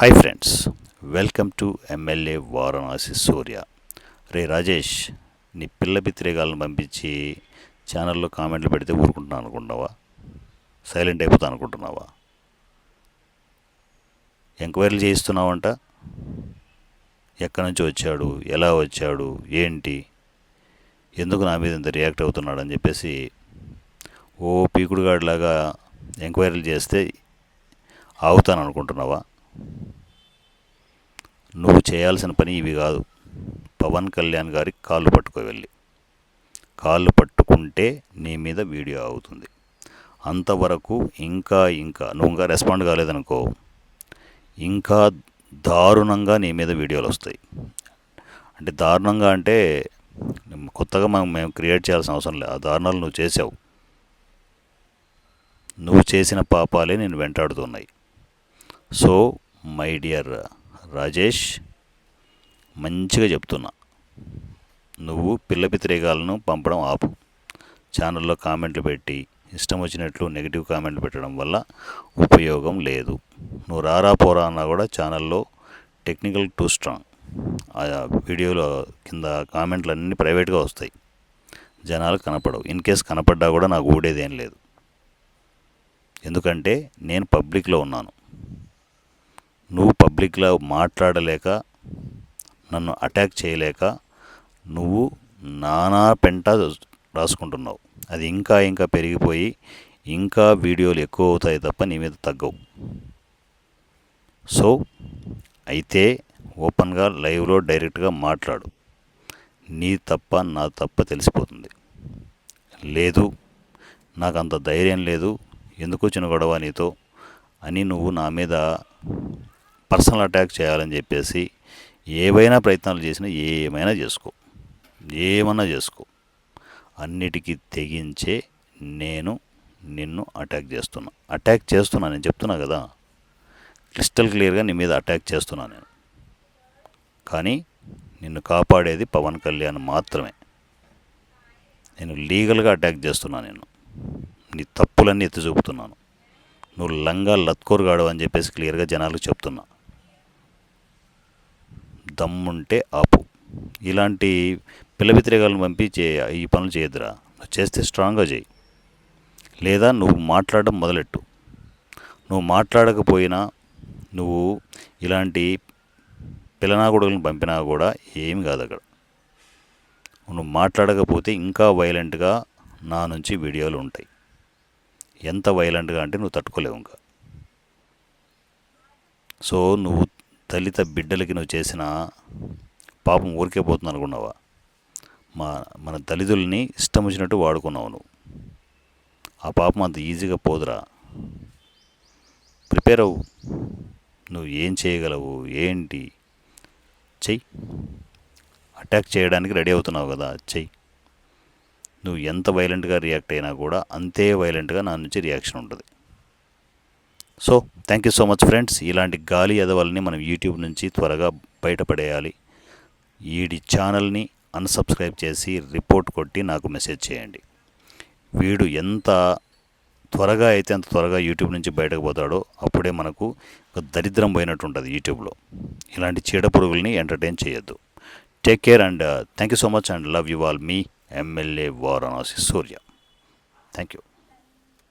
Hi friends welcome to MLA Varanasi Surya రే రాజేష్ నీ పిల్ల బిత్తిరేగాలను పంపించి ఛానల్లో కామెంట్లు పెడితే ఊరుకుంటున్నాను అనుకుంటున్నావా? సైలెంట్ అయిపోతా అనుకుంటున్నావా? ఎంక్వైరీలు చేయిస్తున్నావంట? ఎక్కడి నుంచి వచ్చాడు? ఎలా వచ్చాడు? ఏంటి? ఎందుకు నా మీద ఇంత రియాక్ట్ అవుతున్నాడు అని చెప్పేసి ఓ పీకుడుగాడిలాగా ఎంక్వైరీలు చేస్తే ఆగుతాను అనుకుంటున్నావా? నువ్వు చేయాల్సిన పని ఇవి కాదు. పవన్ కళ్యాణ్ గారికి కాళ్ళు పట్టుకో వెళ్ళి. కాళ్ళు పట్టుకుంటే నీ మీద వీడియో అవుతుంది అంతవరకు ఇంకా ఇంకా నువ్వు ఇంకా రెస్పాండ్ కాలేదనుకో ఇంకా దారుణంగా నీ మీద వీడియోలు వస్తాయి. అంటే దారుణంగా అంటే కొత్తగా మనం మేము క్రియేట్ చేయాల్సిన అవసరం లేదు. ఆ దారుణాలు నువ్వు చేసావు. నువ్వు చేసిన పాపాలే నేను వెంటాడుతున్నాయి. సో మై డియర్ రాజేష్ మంచిగా చెప్తున్నా. నువ్వు పిల్ల పిత్రికాలను పంపడం ఆపు. ఛానల్లో కామెంట్లు పెట్టి ఇష్టం వచ్చినట్లు నెగిటివ్ కామెంట్లు పెట్టడం వల్ల ఉపయోగం లేదు. నువ్వు రారా పోరా అన్నా కూడా ఛానల్లో టెక్నికల్ టూ స్ట్రాంగ్. ఆ వీడియోలో కింద కామెంట్లు అన్నీ ప్రైవేట్గా వస్తాయి. జనాలు కనపడవు. ఇన్ కేస్ కనపడ్డా కూడా నాకు ఊడేదేం లేదు. ఎందుకంటే నేను పబ్లిక్లో ఉన్నాను. నువ్వు పబ్లిక్లో మాట్లాడలేక నన్ను అటాక్ చేయలేక నువ్వు నానా పెంట రాసుకుంటున్నావు. అది ఇంకా ఇంకా పెరిగిపోయి ఇంకా వీడియోలు ఎక్కువ అవుతాయి తప్ప నీ మీద తగ్గవు. సో అయితే ఓపెన్గా లైవ్లో డైరెక్ట్గా మాట్లాడు. నీ తప్ప నా తప్ప తెలిసిపోతుంది. లేదు నాకు అంత ధైర్యం లేదు ఎందుకు వచ్చిన గొడవ నీతో అని నువ్వు నా మీద పర్సనల్ అటాక్ చేయాలని చెప్పేసి ఏవైనా ప్రయత్నాలు చేసినా ఏమైనా చేసుకో. ఏమన్నా చేసుకో. అన్నిటికీ తెగించే నేను నిన్ను అటాక్ చేస్తున్నా. అటాక్ చేస్తున్నా నేను చెప్తున్నా కదా. క్రిస్టల్ క్లియర్గా నీ మీద అటాక్ చేస్తున్నా నేను. కానీ నిన్ను కాపాడేది పవన్ కళ్యాణ్ మాత్రమే. నేను లీగల్గా అటాక్ చేస్తున్నా నేను నీ తప్పులన్నీ ఎత్తి చూపుతున్నాను. నువ్వు లంగా లత్కోరుగాడు అని చెప్పేసి క్లియర్గా జనాలకు చెప్తున్నా. దమ్ముంటే ఆపు. ఇలాంటి పిల్ల పంపించే పంపి ఈ పనులు చేయొద్దురా. చేస్తే స్ట్రాంగ్గా చేయి. లేదా నువ్వు మాట్లాడడం మొదలెట్టు. నువ్వు మాట్లాడకపోయినా నువ్వు ఇలాంటి పిల్లనాగుడులను పంపినా కూడా ఏమి కాదు అక్కడ. నువ్వు మాట్లాడకపోతే ఇంకా వైలెంట్గా నా నుంచి వీడియోలు ఉంటాయి. ఎంత వైలెంట్గా అంటే నువ్వు తట్టుకోలేవు ఇంకా. సో నువ్వు దళిత బిడ్డలకి నువ్వు చేసిన పాపం ఊరికే పోతుంది అనుకున్నావా? మా మన దళితుల్ని ఇష్టం వచ్చినట్టు వాడుకున్నావు నువ్వు. ఆ పాపం అంత ఈజీగా పోదురా. ప్రిపేర్ అవ్వు. నువ్వు ఏం చేయగలవు? ఏంటి? చెయ్యి అటాక్ చేయడానికి రెడీ అవుతున్నావు కదా? చెయ్యి నువ్వు ఎంత వైలెంట్గా రియాక్ట్ అయినా కూడా అంతే వైలెంట్గా నా నుంచి రియాక్షన్ ఉంటుంది. So thank you so much friends ఇలాంటి గాలి ఎదవల్ని మనం యూట్యూబ్ నుంచి త్వరగా బయటపడేయాలి. ఈడి ఛానల్ని అన్సబ్స్క్రైబ్ చేసి రిపోర్ట్ కొట్టి నాకు మెసేజ్ చేయండి. వీడు ఎంత త్వరగా అయితే అంత త్వరగా యూట్యూబ్ నుంచి బయటకు పోతాడో అప్పుడే మనకు ఒక దరిద్రం పోయినట్టు ఉంటుంది యూట్యూబ్లో ఇలాంటి చీడ పురుగుల్ని ఎంటర్టైన్ చేయొద్దు. Take care and thank you so much and love you all me MLA Varanasi Surya thank you